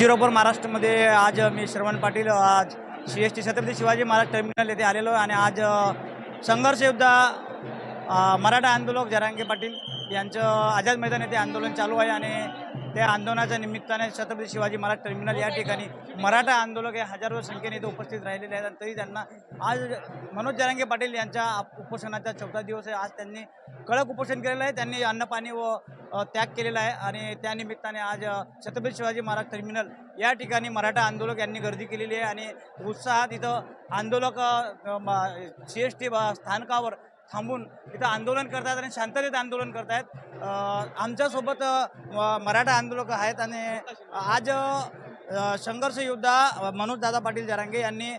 झिरोपर महाराष्ट्रामध्ये आज मी श्रवण पाटील आज C S T Chhatrapati Shivaji Maharaj terminal येथे आलेलो आणि आज संघर्ष योद्धा मराठा आंदोलक जरांगे पाटील यांचं आझाद मैदान येथे आंदोलन चालू आहे आणि त्या आंदोलनाच्या निमित्ताने छत्रपती शिवाजी महाराज टर्मिनल या ठिकाणी मराठा आंदोलक हे हजारो संख्येने इथे उपस्थित राहिलेले आहेत आणि तरी त्यांना आज मनोज जरांगे पाटील यांच्या उपोषणाचा चौथा दिवस आहे. आज त्यांनी कडक उपोषण केलेलं आहे. त्यांनी अन्नपाणी व त्याग केलेला आहे आणि त्या निमित्ताने आज छत्रपती शिवाजी महाराज टर्मिनल या ठिकाणी मराठा आंदोलक यांनी गर्दी केलेली आहे आणि उत्साहात इथं आंदोलक सी एस टी स्थानकावर थांबून इथं आंदोलन करतात आणि शांततेत आंदोलन करतायत. आमच्यासोबत मराठा आंदोलक आहेत आणि आज संघर्ष योद्धा मनोज दादा पाटील जरांगे यांनी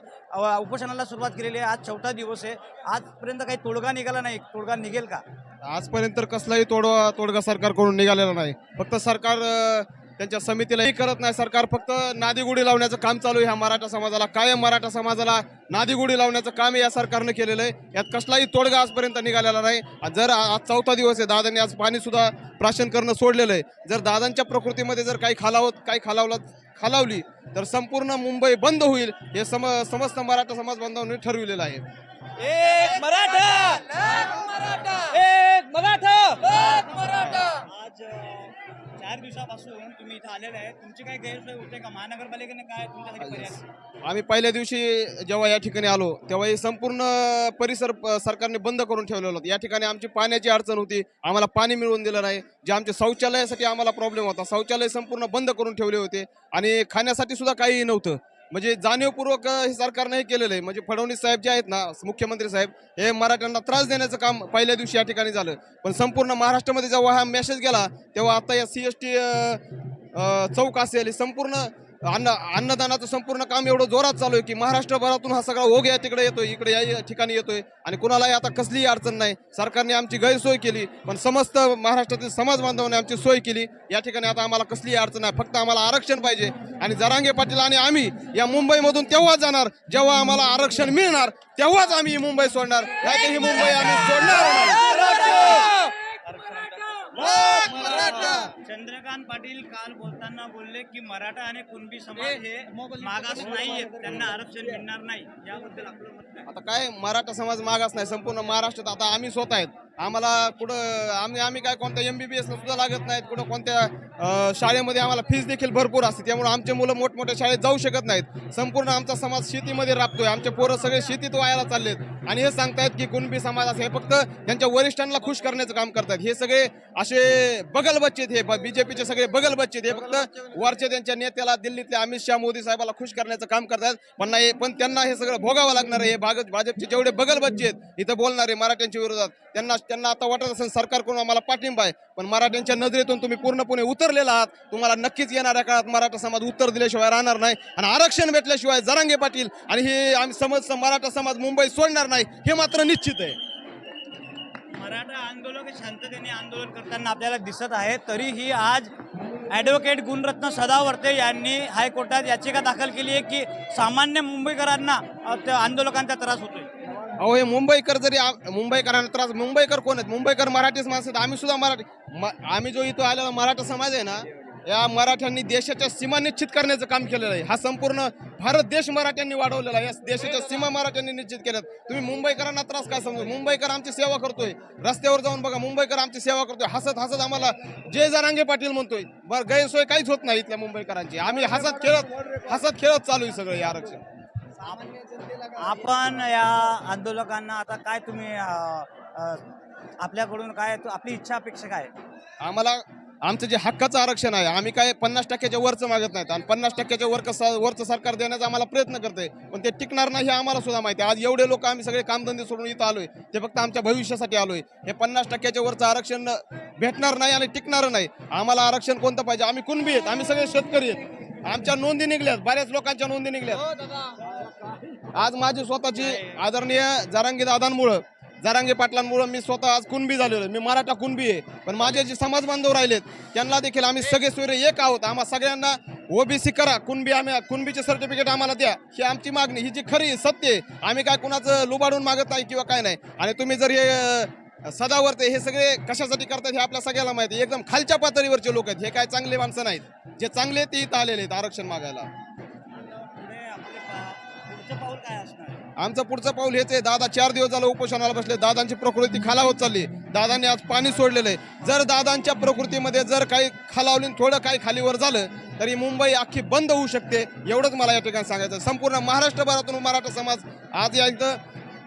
उपोषणाला सुरुवात केलेली आहे. आज चौथा दिवस आहे. आजपर्यंत काही तोडगा निघाला नाही. तोडगा निघेल का? आजपर्यंत तर कसलाही तोडवा तोडगा सरकारकडून निघालेला नाही. फक्त सरकार त्यांच्या समितीलाही करत नाही सरकार. फक्त नादीगुडी लावण्याचं काम चालू आहे ह्या मराठा समाजाला. कायम मराठा समाजाला नादीगुडी लावण्याचं काम या सरकारनं केलेलं आहे. यात कसलाही तोडगा आजपर्यंत निघालेला नाही. जर आज चौथा दिवस आहे दादांनी आज पाणी सुद्धा प्राशन करणं सोडलेलं आहे. जर दादांच्या प्रकृतीमध्ये जर काही खालावत काही खालावलं खालावली तर संपूर्ण मुंबई बंद होईल हे सम समस्त मराठा समाज बांधवांनी ठरविलेलं आहे. एक मराठा! एक मराठा! आज अ, चार दिवसापासून तुम्ही इथं आलेले आहे तुमची काय गैरसोय होते का? महानगरपालिकेने काय तुमच्यासाठी पर्याय आम्ही पहिल्या दिवशी जेव्हा या ठिकाणी आलो तेव्हा हे संपूर्ण परिसर प- सरकारने बंद करून ठेवलेला होता. या ठिकाणी आमची पाण्याची अडचण होती. आम्हाला पाणी मिळवून दिलं नाही. जे आमच्या शौचालयासाठी आम्हाला प्रॉब्लेम होता. शौचालय संपूर्ण बंद करून ठेवले होते. आणि खाण्यासाठी सुद्धा काही नव्हतं. म्हणजे जाणीवपूर्वक हे सरकारने हे केलेलं आहे. म्हणजे फडणवीस साहेब जे आहेत ना मुख्यमंत्री साहेब हे मराठ्यांना त्रास देण्याचं काम पहिल्या दिवशी या ठिकाणी झालं. पण संपूर्ण महाराष्ट्रामध्ये जेव्हा हा मेसेज गेला तेव्हा आता या सी एस टी चौक असेल संपूर्ण अन्न अन्नदानाचं संपूर्ण काम एवढं जोरात चालू आहे की महाराष्ट्रभरातून हा सगळा ओघ या तिकडे येतोय इकडे या ठिकाणी येतोय आणि कुणालाही आता कसलीही अडचण नाही. सरकारने आमची गैरसोय केली पण समस्त महाराष्ट्रातील समाज बांधवांनी आमची सोय केली. या ठिकाणी आता आम्हाला कसलीही अडचण नाही फक्त आम्हाला आरक्षण पाहिजे. आणि जरांगे पाटील आणि आम्ही या मुंबईमधून तेव्हाच जाणार जेव्हा आम्हाला आरक्षण मिळणार तेव्हाच आम्ही ही मुंबई सोडणार. नाही ही मुंबई आम्ही सोडणार नाही. चंद्रकांत पाटील काल बोलताना बोलले की मराठा आणि कुणबी समाज हे मागास नाहीयेत. त्यांना आरक्षण मिळणार नाही. याबद्दल आपलं मत काय? आता काय मराठा समाज मागास नाही संपूर्ण महाराष्ट्रात आता आम्ही स्वतः आहेत. आम्हाला कुठं आम्ही आम्ही काय कोणत्या एमबीबीएस सुद्धा लागत नाहीत कुठं कोणत्या अं, शाळेमध्ये आम्हाला फीस देखील भरपूर असते त्यामुळे आमचे मुलं मोठमोठ्या शाळेत जाऊ शकत नाहीत. संपूर्ण आमचा समाज शेतीमध्ये राबतोय. आमचे पोरं सगळे शेतीत व्हायला चाललेत. आणि हे सांगतायत की कुणबी समाज असं हे फक्त त्यांच्या वरिष्ठांना खुश करण्याचं काम करतात. हे सगळे असे बगल बच्चे हे. बीजेपीचे सगळे बगल बच्चे हे. फक्त वरचे त्यांच्या नेत्याला दिल्लीतल्या अमित शहा मोदी साहेबाला खुश करण्याचं काम करतात. पण नाही पण त्यांना हे सगळं भोगावं लागणार आहे. हे भाग भाजपचे जेवढे बगल बच्चे आहेत इथं बोलणारे मराठ्यांच्या विरोधात त्यांना त्यांना आता वाटत असेल सरकारकडून आम्हाला पाठिंबा आहे. पण मराठ्यांच्या नजरेतून तुम्ही पूर्णपणे उतरलेला आहात. तुम्हाला नक्कीच येणाऱ्या काळात मराठा समाज उत्तर दिल्याशिवाय राहणार नाही. आणि आरक्षण भेटल्याशिवाय जरांगे पाटील आणि हे आम्ही समज मराठा समाज मुंबई सोडणार नाही हे मात्र निश्चित आहे. मराठा आंदोलक शांततेने आंदोलन करताना आपल्याला दिसत आहे तरीही आज ॲडव्होकेट गुणरत्न सदावर्ते यांनी हायकोर्टात याचिका दाखल केली आहे की सामान्य मुंबईकरांना त्या आंदोलकांचा त्रास होतोय. अहो हे मुंबईकर जरी आ- मुंबईकरांना त्रास मुंबईकर कोण आहेत? मुंबईकर मराठीच माणसं आहेत. आम्ही सुद्धा मराठी म- आम्ही जो इथं आलेला मराठा समाज आहे ना या मराठ्यांनी देशाच्या सीमा निश्चित करण्याचं काम केलेलं आहे. हा संपूर्ण भारत देश मराठ्यांनी वाढवलेला आहे. या देशाच्या सीमा मराठ्यांनी निश्चित केल्यात. तुम्ही मुंबईकरांना त्रास काय समजू? मुंबईकर आमची सेवा करतोय. रस्त्यावर जाऊन बघा मुंबईकर आमची सेवा करतोय. हसत हसत आम्हाला जय जरांगे पाटील म्हणतोय. बरं गैरसोय काहीच होत नाही इथल्या मुंबईकरांची. आम्ही हसत खेळत हसत खेळत चालू आहे सगळं हे आरक्षण. आपण या आंदोलकांना आता काय तुम्ही आपल्याकडून काय आपली इच्छा अपेक्षा काय? आम्हाला आमचं जे हक्काचं आरक्षण आहे आम्ही काय पन्नास टक्क्याच्या वरचं मागत नाहीत. आणि पन्नास टक्क्याच्या वर कसं वरचं सरकार देण्याचा आम्हाला प्रयत्न करतोय. पण ते टिकणार नाही हे आम्हाला सुद्धा माहिती आहे. आज एवढे लोक आम्ही सगळे कामधंदे सोडून इथं आलोय. ते फक्त आमच्या भविष्यासाठी आलोय. हे पन्नास टक्क्याच्या वरचं आरक्षण भेटणार नाही आणि टिकणार नाही. आम्हाला आरक्षण कोणतं पाहिजे? आम्ही कुणबी आहेत. आम्ही सगळे शेतकरी आहेत. आमच्या नोंदी निघल्यात. बऱ्याच लोकांच्या नोंदी निघल्यात. आज माझी स्वतःची आदरणीय जरांगी दादांमुळं जरांगे पाटलांमुळं मी स्वतः आज कुणबी झालेलो मी मराठा कुणबी आहे. पण माझे जे समाज बांधव राहिलेत त्यांना देखील आम्ही सगळे सूर्य एक आहोत. आम्हा सगळ्यांना ओबीसी करा. कुणबी आम्ही कुणबीचे सर्टिफिकेट आम्हाला द्या. ही आमची मागणी ही जी खरी सत्य आहे आम्ही काय कुणाचं लुबाडून मागत नाही किंवा काय नाही. आणि तुम्ही जर हे सदावरते हे सगळे कशासाठी करतात हे आपल्या सगळ्याला माहिती आहे. एकदम खालच्या पातळीवरचे लोक आहेत. हे काय चांगले माणसं नाहीत. जे चांगले आहेत ते इथं आलेले आहेत आरक्षण मागायला. आमचं पुढचं पाऊल हेच आहे. दादा चार दिवस झालं उपोषणाला बसले. दादांची प्रकृती खालावत चालली. दादांनी आज पाणी सोडलेलं आहे. जर दादांच्या प्रकृतीमध्ये जर काही खालावली थोडं काही खालीवर झालं तरी मुंबई अख्खी बंद होऊ शकते. एवढंच मला या ठिकाणी सांगायचं संपूर्ण महाराष्ट्रभरातून मराठा समाज आज या इथं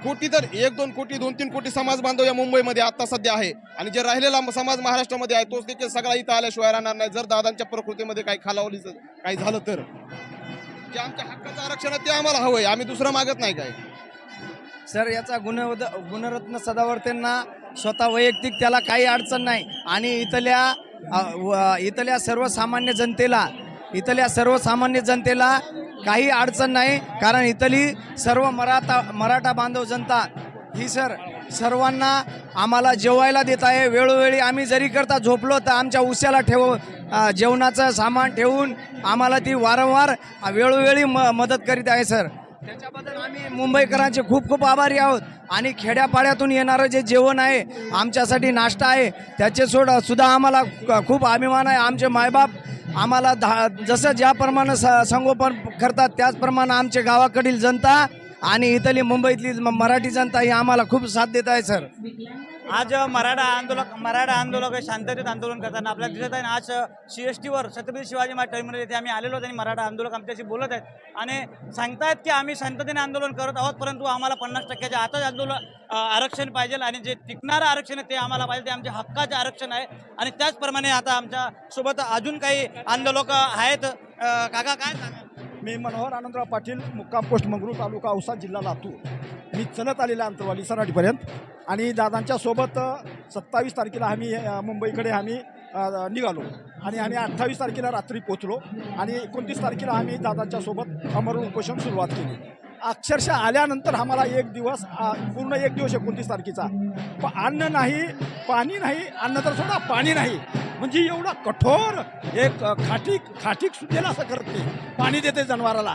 कोटी तर एक दोन कोटी दोन तीन कोटी समाज बांधव या मुंबईमध्ये आता सध्या आहे. आणि जे राहिलेला समाज महाराष्ट्रामध्ये आहे तोच देखील सगळा इथं आल्याशिवाय राहणार नाही. जर दादांच्या प्रकृतीमध्ये काही खालावली काही झालं तर. जे आमच्या हक्काचं आरक्षण आहे ते आम्हाला हवंय. आम्ही दुसरं मागत नाही काय सर याचा गुणवद गुणरत्न सदावर्तेंना स्वतः वैयक्तिक त्याला काही अडचण नाही. आणि इथल्या अ, व- इथल्या सर्वसामान्य जनतेला इथल्या सर्वसामान्य जनतेला काही अडचण नाही. कारण इथली सर्व मराठा मराठा बांधव जनता ही सर सर्वांना आम्हाला जेवायला देत आहे. वेळोवेळी आम्ही जरी करता झोपलो तर आमच्या उश्याला ठेव जेवणाचं सामान ठेवून आम्हाला ती वारंवार वेळोवेळी म मदत करीत आहे सर. त्याच्याबद्दल आम्ही मुंबईकरांचे खूप खूप आभारी आहोत. आणि खेड्यापाड्यातून येणारं जे जेवण आहे आमच्यासाठी नाश्ता आहे त्याचे सोड सुद्धा आम्हाला क- खूप अभिमान आहे. आमचे मायबाप आम्हाला धा जसं ज्याप्रमाणे स संगोपन करतात त्याचप्रमाणे आमचे गावाकडील जनता आणि इथली मुंबईतली मराठी जनता ही आम्हाला खूप साथ देत आहे सर. आज मराठा आंदोलक मराठा आंदोलक हे शांततेत आंदोलन करताना आपल्याला दिसत आहे ना आज सी एस टीवर छत्रपती शिवाजी महाराज टर्मिनल येथे आम्ही आलेलो आहोत आणि मराठा आंदोलक आमच्याशी बोलत आहेत. आणि सांगतायत की आम्ही शांततेने आंदोलन करत आहोत परंतु आम्हाला पन्नास टक्क्याच्या आताच आंदोलन आरक्षण पाहिजे आणि जे टिकणारं आरक्षण आहे ते आम्हाला पाहिजे ते आमच्या हक्काचे आरक्षण आहे. आणि त्याचप्रमाणे आता आमच्यासोबत अजून काही आंदोलक आहेत. काका काय सांगा मी मनोहर आनंदराव पाटील मुक्काम पोस्ट मंगरूळ तालुका औसा जिल्हा लातूर. मी चलत आलेला अंतरवाली सराटीपर्यंत आणि दादांच्या सोबत सत्तावीस तारखेला आम्ही मुंबईकडे आम्ही निघालो. आणि आम्ही अठ्ठावीस तारखेला रात्री पोचलो आणि एकोणतीस तारखेला आम्ही दादांच्या सोबत अमर उपोषण सुरुवात केली. अक्षरशः आल्यानंतर आम्हाला एक दिवस पूर्ण एक दिवस एकोणतीस तारखेचा. अन्न नाही पाणी नाही अन्न तर सोडा पाणी नाही. म्हणजे एवढा कठोर एक खाटी खाटीक सुटेल असं करत नाही. पाणी देते जनावराला.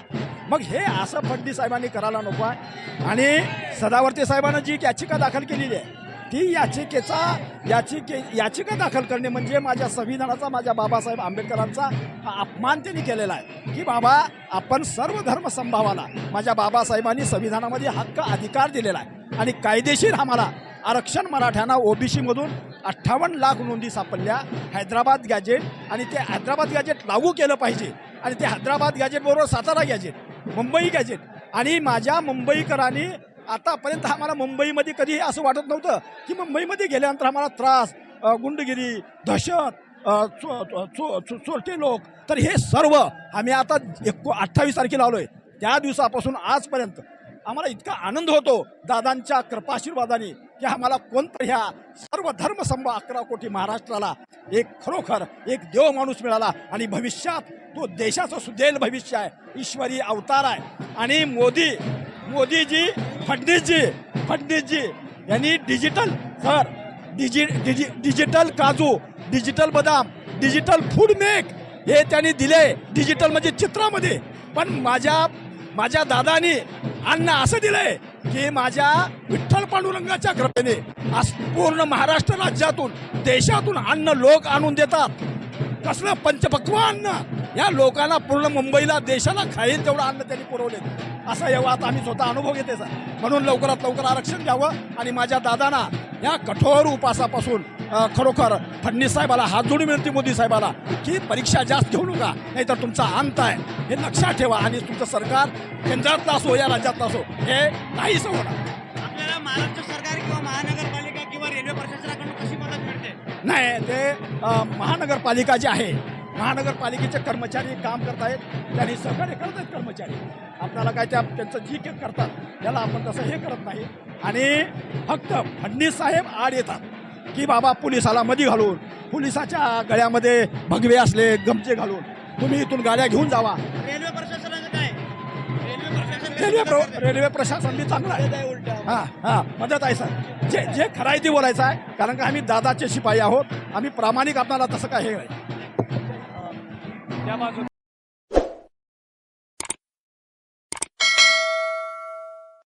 मग हे असं फडणीस साहेबांनी करायला नको आहे. आणि सदावर्ती साहेबांना जी याचिका दाखल केलेली आहे ती याचिकेचा याचिके याचिका दाखल करणे म्हणजे माझ्या संविधानाचा माझ्या बाबासाहेब आंबेडकरांचा हा अपमान त्यांनी केलेला आहे. की बाबा आपण सर्व धर्म संभावाला माझ्या बाबासाहेबांनी संविधानामध्ये हक्क अधिकार दिलेला आहे. आणि कायदेशीर आम्हाला आरक्षण मराठ्यांना ओबीसीमधून अठ्ठावन्न लाख नोंदी सापडल्या. हैदराबाद गॅजेट आणि ते हैदराबाद गॅजेट लागू केलं पाहिजे. आणि ते हैदराबाद गॅजेटबरोबर सातारा गॅजेट मुंबई गॅजेट आणि माझ्या मुंबईकरांनी आतापर्यंत आम्हाला मुंबईमध्ये कधी असं वाटत नव्हतं की मुंबईमध्ये गेल्यानंतर आम्हाला त्रास गुंडगिरी दहशत चो- चो- चोरटे लोक. तर हे सर्व आम्ही आता एको अठ्ठावीस तारखेला आलो आहे त्या दिवसापासून आजपर्यंत आम्हाला इतका आनंद होतो दादांच्या कृपाशीर्वादाने. की आम्हाला कोणतं ह्या सर्व धर्मसंभ अकरा कोटी महाराष्ट्राला एक खरोखर एक देव माणूस मिळाला आणि भविष्यात तो देशाचं सुदैल भविष्य आहे. ईश्वरी अवतार आहे. आणि मोदी मोदीजी फडणीसजी फडणीसजी यांनी digital sir digi digi digital काजू डिजिटल बदाम डिजिटल फूड मेक हे त्यांनी दिले. डिजिटल म्हणजे चित्रामध्ये. पण माझ्या माझ्या दादानी अन्न असं दिलंय. की माझ्या विठ्ठल पांडुरंगाच्या कृपेने आज पूर्ण महाराष्ट्र राज्यातून देशातून अन्न लोक आणून देतात. कसलं पंचपक्व अन्न या लोकांना पूर्ण मुंबईला देशाला खाईल तेवढं अन्न त्यांनी पुरवले असा एवढा आता आम्ही स्वतः अनुभव घेते सर म्हणून लवकरात लवकर आरक्षण द्यावं आणि माझ्या दादांना या कठोर उपासापासून खरोखर फडणवीस साहेबाला हात जोडी मिळते मोदी साहेबाला की परीक्षा जास्त घेऊ नका नाहीतर तुमचा अंत आहे. हे लक्षात ठेवा आणि तुमचं सरकार केंद्रातलं असो या राज्यातलं असो हे नाहीच होणार आपल्याला महाराष्ट्र सरकार किंवा महानगरपालिका किंवा रेल्वे प्रशासनाकडून कशी मदत मिळते? नाही ते अ, महानगरपालिका जी आहे महानगरपालिकेचे कर्मचारी काम करतायत त्यांनी सहकार्य करत आहेत कर्मचारी. आपल्याला काय त्या त्यांचं जी काही करतात त्याला आपण तसं हे करत नाही. आणि फक्त फडणीस साहेब आड येतात. की बाबा पोलिसाला मधी घालून पोलिसाच्या गळ्यामध्ये भगवे असले गमचे घालून तुम्ही इथून गाड्या घेऊन जावा. रेल्वे प्रशासनाचं काय? रेल्वे प्रशासन रेल्वे प्र रेल्वे प्रशासन बी चांगलं आहे. हां हां मदत आहे सर. जे जे खरं आहे ते बोलायचं आहे कारण का आम्ही दादाचे शिपाई आहोत आम्ही प्रामाणिक आपल्याला तसं काय हे आहे त्या बाजूला